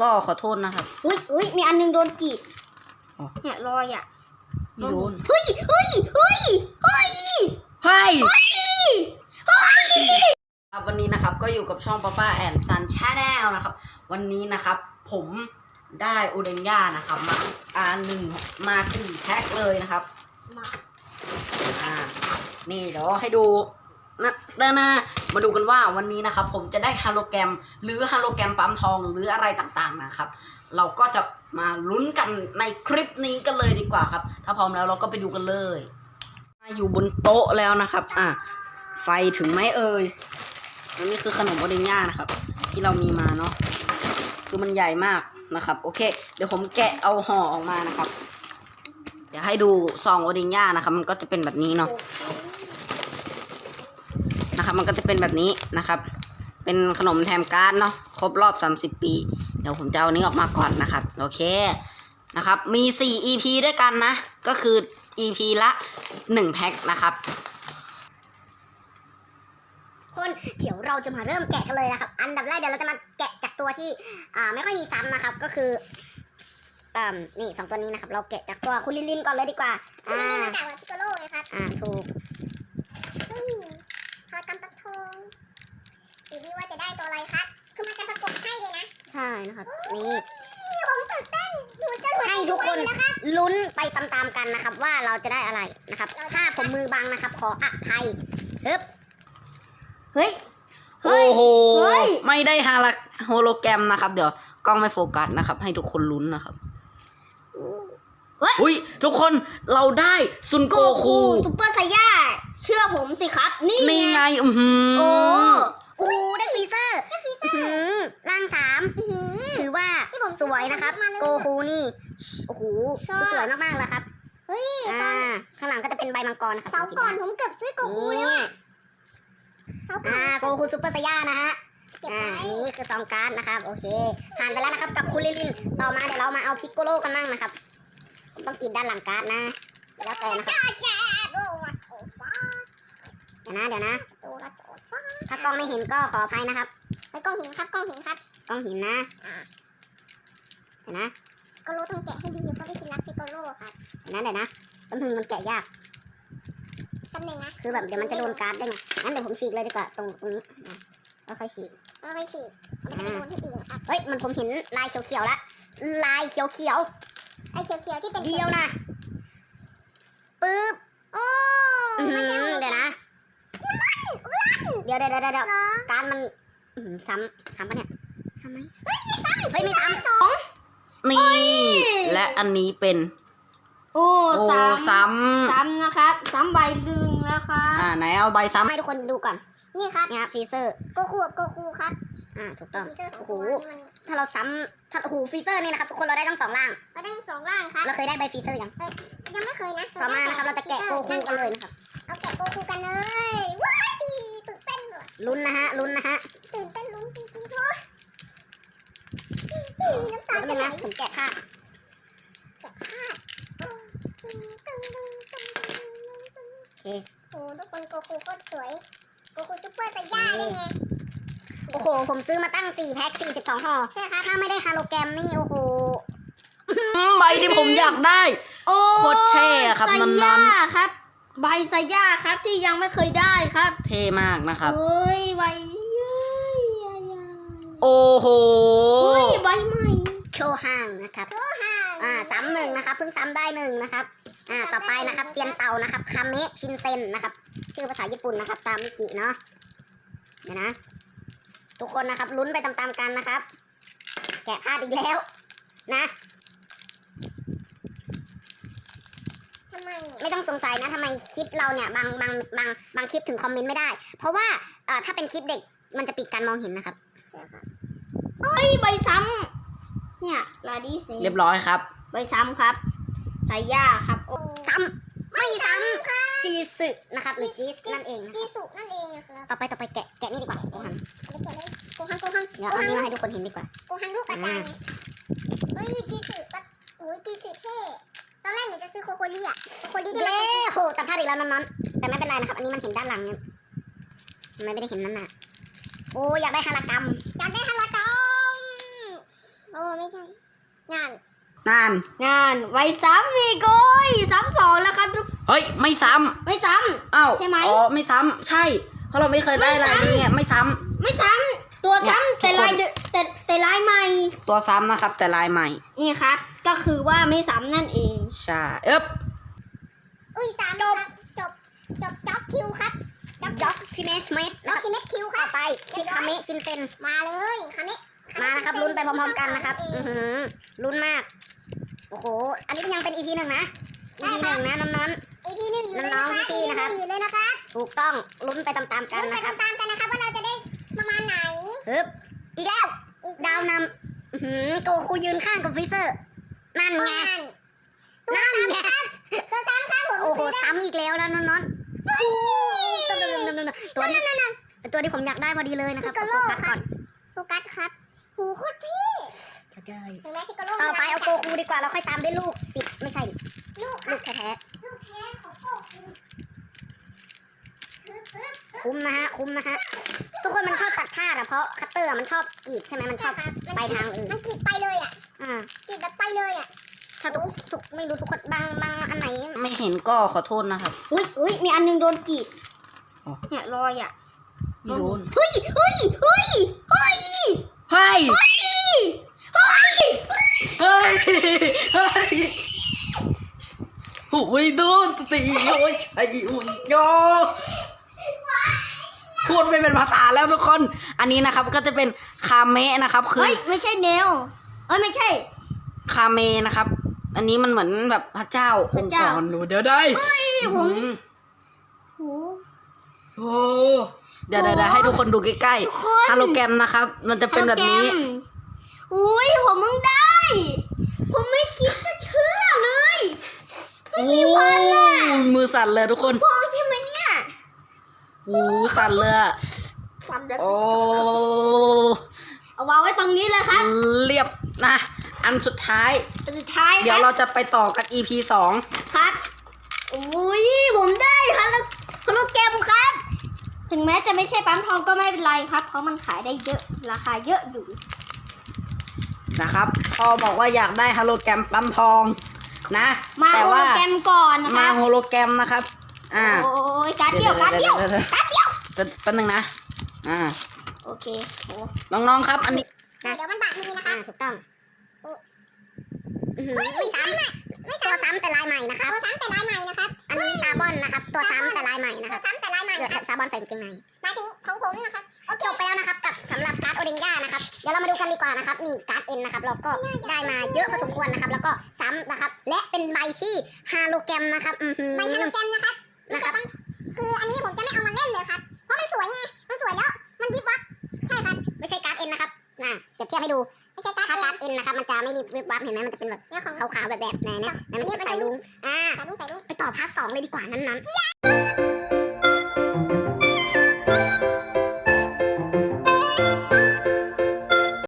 ก็ขอโทษนะครับ อุ้ยอุ้ยมีอันหนึงโดนกรีดอ๋อ เนี่ยรอยอะไม่โดนเฮ้ยเฮ้ยเฮ้ยเฮ้ยเฮ้ยครับวันนี้นะครับก็อยู่กับช่องป้าป้าแอนซันชาแนลนะครับ วันนี้นะครับ ผมได้อูเดนย่านะครับ มาอ่าหนึ่งมาสี่แพ็คเลยนะครับมาอ่านี่เดี๋ยวให้ดูนะด้านหน้า มาดูกันว่าวันนี้นะครับผมจะได้ฮาโลแกรม หรือฮาโลแกรมปั๊มทองหรืออะไรต่างๆนะครับ เราก็จะมาลุ้นกันในคลิปนี้กันเลยดีกว่าครับ ถ้าพร้อมแล้วเราก็ไปดูกันเลยมาอยู่บนโต๊ะแล้วนะครับ อะไฟถึงไหมเอ่ยอันนี้คือขนมโอเดนย่านะครับ ที่เรามีมาเนาะคือมันใหญ่มากนะครับ โอเค เดี๋ยวผมแกะเอาห่อออกมานะครับ เดี๋ยวให้ดูซองโอเดนย่านะครับ มันก็จะเป็นแบบนี้เนาะ นะครับ มันก็จะเป็นแบบนี้นะครับ เป็นขนมแถมการ์ดเนาะครบรอบ 30 ปี เดี๋ยวผมจะเอาอันนี้ออกมาก่อนนะครับ โอเคนะครับมี 4 EP ด้วยกันนะ ก็คือ EP ละ 1 แพ็คนะครับ คนเดี๋ยวเราจะมาเริ่มแกะกันเลยนะครับ อันดับแรกเดี๋ยวเราจะมาแกะจากตัวที่อ่าไม่ค่อยมีซ้ำนะครับ ก็คืออ่านี่สองตัวนี้นะครับ เราแกะจากตัวคุณลินลินก่อนเลยดีกว่าคุณอ่านี่มาจากวัดพิโกโลไงครับ อ่าถูก เฮ้ยพากำปักทองดูดิว่าจะได้ตัวอะไรครับ คือมันจะประกบให้เลยนะ ใช่นะครับ นี่นี่ผมตื่นเต้นหนูจะหมดให้ทุกคนแล้วครับลุ้นไปตามๆกันนะครับ ว่าเราจะได้อะไรนะครับ ถ้าผมมือบังนะครับ ขออภัยฮึบเฮ้ยเฮ้โอ้ยโหเฮ้ยไม่ได้ฮาละโฮโลแกรมนะครับ เดี๋ยวกล้องไม่โฟกัสนะครับ ให้ทุกคนลุ้นนะครับเฮ้ยอุ้ยทุกคนเราได้ซุนโกโกคูคูซุปเปอร์ไซย่าเชื่อผมสิครับ นี่นี่ไง อือหือโอ้โอ้ได้ฟรีเซอร์อื้อหือร่างสามถือว่าสวยนะครับ โกคูนี่ โอ้โหสวยมากๆเลยครับเฮ้ยอ่าข้างหลังก็จะเป็นใบมังกรนะครับเสาร์ก่อนผมเกือบซื้อโกคูแล้วนี่อะเสาร์ก่ออ่านโกคูซุปเปอร์ไซย่านะฮะเก็บอ่าไว้นี่คือซองการ์ดนะครับ โอเคผ่านไปแล้วนะครับกับคูลิลิน ต่อมาเดี๋ยวเรามาเอาพิกโกโลกันบ้างนะครับ ผมต้องกินด้านหลังการ์ดนะแล้วแต่นะครับ ดี๋ยวนะเดี๋ยวนะโอ้วัดโถฟ้าถ้ากล้องไม่เห็นก็ขออภัยนะครับ ไปกล้องหินครับกล้องหินครับกล้องเห็นนะอ่าเดี๋ยวนะโกโลต้องแกะให้ดีเพราะพี่คิดรักพิโกโลครับเดี๋ยวนะเดี๋ยวนะต้นพึงมันแกะยากจำหนึ่งนะคือแบบเดี๋ยวมันจะโดนการ์ดได้ไงงั้นเดี๋ยวผมฉีกเลยดีกว่าตรงตรงนี้อะก็ค่อยฉีกเอาไปฉีดเอาไปโดนที่อื่นครับเฮ้ยมันผมเห็นลายเขียวๆละลายเขียวไอ้เขียวๆที่เป็นๆเดียวนะปึ๊บโอ้อื้อหืไม่อใช่เดี๋ยวนะ เดี๋ยวเดี๋ยวเดี๋ยวเดี๋ยวเหรอการดมันอื้อหือซ้ำซ้ำปะเนี่ยซ้ำไหมเฮ้ยไม่ซ้ำเฮ้ยไม่ซ้ำสอง นี่ และอันนี้เป็น โอ้โอ้ซ้ำซ้ำนะครับซ้ำใบดึงแล้วครับอ่าไหนเอาใบซ้ำให้ทุกคนดูก่อน นี่ครับเนี่ยฟรีเซอร์โกคูกับโกคูครับ อ่าถูกต้อง ฟีเซอร์สองโอ้โห ตัวนี่มันถ้าเราซ้ำถ้าโอ้โหฟรีเซอร์นี่นะครับทุกคนเราได้ทั้งสองร่างเราได้สองร่างครับเราเคยได้ใบฟรีเซอร์ยังยังไม่เคยนะต่อมานะครับเราจะแกะโกคูกันเลยนะครับเอาแกะโกคูกันเลยว้ายตื่นเต้นว่ะ ลุ้นนะฮะ ลุ้นนะฮะตื่นเต้นลุ้นจริงๆด้วยน้ำตาเดี๋ยวจะแป๊บนึงไหลนะผมแกะผ้าแกะผ้าโอ้ตึงตึงตึงตึงตึงตึงโอเคโอ้ทุกคนโกคูโคตรสวยโกคูซุปเปอร์ไซย่าได้ไงโอ้โห ผมซื้อมาตั้ง4แพ็ค42ห่อใช่ครับถ้าไม่ได้ฮาโลแกรมนี่โอ้โหอืมใบที่ผมอยากได้โอ้โคตรเท่อะครับไซนั้นๆย่าครับ ใบไซย่าครับที่ยังไม่เคยได้ครับเท่มากนะครับเอ้ยใบเย้ยยายาโอ้โห เฮ้ยใบใหม่ โชว์ห่างนะครับโอ้ห่างอ่าซ้ำหนึ่งนะครับ เพิ่งซ้ำได้หนึ่งนะครับ อ่า ต่อไปนะครับเซียนเตานะครับ คาเมะชินเซนนะครับ ชื่อภาษาญี่ปุ่นนะครับ ตามมิกิเนาะ เดี๋ยวนะ ทุกคนนะครับลุ้นไปตามๆกันนะครับ แกะพลาดอีกแล้ว นะ ทำ ไมอะไม่ต้องสงสัยนะทำไมคลิปเราเนี่ยบางบางบางบางคลิปถึงคอมเมนต์ไม่ได้ เพราะว่าเอ่อถ้าเป็นคลิปเด็กมันจะปิดการมองเห็นนะครับใช่ครับเฮ้ยใบซ้ำเนี่ยลาดิสเรียบร้อยครับ ใบซ้ำครับไซย่าครับโอ้ซ้ำไม่ซ้ำจีสึนะครับหรือจีสนั่นเองนะคจีรับสุนั่นเองนะครับต่อไปต่อไปแกะแกะนี่ดีกว่าโกฮันเอาไปแกะเลยโกฮังโกฮังเดี๋ยวเอาอันนี้มาให้ทุกคนเห็นดีกว่าโกฮังลูกกระจายไงเฮ้ยจีสุปะโอ้ยจีสุเท่ต อนแรกหนูจะซื้อโคโคลี่อะโคโคลี่ที่เย้มันโหตัดพลาดอีกแล้วน้อนๆแต่ไม่เป็นไรนะครับ อันนี้มันเห็นด้านหลังเนี่ยทำไมไม่ได้เห็นนั่นน่ะ โอ้อยากได้ฮารากรรมอยากได้ฮารากรมโอ้โอ้ไม่ใช่งานนาน งานไว้ซ้ำอีกโอ้ยซ้ำสองแล้วครับทุกเฮ้ย ไม่ซ้ำไม่ซ้อ้าวใช่ไหมอ๋อไม่ซ้ำใช่ เพราะเราไม่เคยได้อะไรนี้ไงไม่ซ้ำำไม่ซ้ำตัวเนี่ยซ้ำแต่ทุกคนลายเดแต่แต่ลายใหม่ตัวซ้ำนะครับ แต่ลายใหม่ นี่ครับ ก็คือว่าไม่ซ้ำนั่นเอง ใช่เอ๊บอุ้ยสามจบจบจบจ็อบคิวครับจ็อบด็อกชิเมชเมดด็อกคิเมตคิวคต่รัอบไปคิคาเมะชินเซนมาเลยคาเมะมานะครับลุ้นไปพร้อมๆกันนะครับ อือหือลุ้นมาก โอ้โห อันนี้ยังเป็น EP หนึ่งนะ EP หนึ่งนะน้องอีพีหนึ่งอยู่เลยน้นะองคๆรับพี่ๆนะครับอยู่เลยนะครับๆถูกต้องลุ้นไปตามๆกันลุ้นไปนะครับตามๆกันนะครับว่าเราจะได้ประมาณไหนฮึบอีกแล้วอีกดาวนำอื้อหือโกคูยืนข้างกับฟรีเซอร์ นั่นประไงมาณตัว นั่นซ้ำไงครับตัวซ้ำครับผมโอ้โหซื้อได้ซ้ำอีกแล้วนะน้องๆตัวนี้เป็นตัวที่ผมอยากได้พอดีเลยนะครับขอโฟกัสก่อนโฟกัสครับหูโคตรเท่จะได้ถึงแม้พิกโกโลต่อไปเอาโกคูดีกว่าเราค่อยตามด้วยลูกสิบไม่ใช่ดิลูกลูกแท้ลูกแท้ของโกคูฮึบฮึบๆคุ้มนะฮะคุ้มนะฮะทุกคนมันชอบตัดท่าอะเพราะคัตเตอร์มันชอบกรีดใช่ไหมมันชอบใช่ครับมันไปทางอื่นมันกรีดไปเลยอะอ่ากรีดแบบไปเลยอะ ถ้าทุกทุกไม่รู้ทุกคนบางบางอันไหน ไม่เห็นก็ขอโทษนะครับ อุ้ยอุ้ยมีอันหนึงโดนกรีดอ๋อ เนี่ยรอยอะไม่โดนเฮ้ยเฮ้ยเฮ้ยเฮ้ยเฮ้ยเฮ้ยเฮ้ยเฮ้ยโอ้ยโดนตีโอ้ยใช่อุ่นโยพูดไม่เป็นภาษาแล้วทุกคน อันนี้นะครับก็จะเป็นคาเมะนะครับ คือเฮ้ยไม่ใช่เนลเอ้ยไม่ใช่ คาเมนะครับ อันนี้มันเหมือนแบบพระเจ้าพอระงค์เจ้ากรหนูเดี๋ยวได้ผมอืมโห โอ้เดี๋ยวเดี๋ยวเดี๋ยวให้ทุกคนดูใกล้ทุกคน ๆฮาโลแกรมนะครับ มันจะเป็นแบบนี้ ฮัลโหลแกมอุ้ยผมมึงได้ ผมไม่คิดจะเชื่อเลยโอ้มือสั่นเลยทุกคนพองใช่ไหมเนี่ยโอ้สั่นเลยอะฟันแบบโอ้ เอาวางไว้ตรงนี้เลยครับ เรียบนะ อันสุดท้ายอันสุดท้ายเดี๋ยวคเรารับจะไปต่อกัน EP สองครับอุ้ยผมได้ฮัลโหลฮัลโหลแกมครับ ถึงแม้จะไม่ใช่ปั๊มทองก็ไม่เป็นไรครับ เพราะมันขายได้เยอะราคาเยอะอยู่นะครับพอบอกว่าอยากได้ฮาโลแกรมปั๊มทองนะ มาแต่โฮโลว่าแกรมก่อนนะคมารับโฮโลแกรมนะครับ อ่าโอ้ยการดเดียวการดเดียวดี๋ดี๋การดเดียวเดี๋ยวแป๊บนึงนะ อ่า โอเคโอ้น้องๆครับ อันนี้เดี๋ยวมันบาดมือนะคอ่ารับถูกต้อง อื้อหือไม่ซ้ำตัวซ้ำแต่ลายใหม่นะครับ ตัวซ้ำแต่ลายใหม่นะครับ อันนี้ซาบอนนะครับ ตัวซ้ำแต่ลายใหม่นะตัควรับซ้ำแต่ลายใหม่เดี๋ยวนะครับซาบอนใส่กางเกงในหมายถึงของผมนะครับโอเคจบไปแล้วนะครับกับสำหรับการ์ดโอเดนย่านะครับ เดี๋ยวเรามาดูกันดีกว่านะครับนี่การ์ดเอ็นนะครับเราก็ได้มาเยอะพอสมควรนะครับ แล้วก็ซ้ำนะครับ และเป็นใบที่ฮาโลแกรมนะครับอือหือใบฮาโลแกรมนะครับนะครับ คืออันนี้ผมจะไม่เอามาเล่นเลยครับ เพราะมันสวยไง มันสวยแล้ว มันวิบวับใช่ครับ ไม่ใช่การ์ดเอ็นนะครับ น่ะเปรียบเทียบให้ดูไม่ใช่การ์ด ถ้าเอการ์ดเอ็นนะครับมันจะไม่มีวิบวับเห็นไหมมันจะเป็นแบบเนี่ยของขาวๆแบบแบบไหนเนี่ยไหนมันจะใส่ลุงอ่าใส่ลูกใส่ลูกไปต่อพาร์ทสองเลยดีกว่านั้นๆ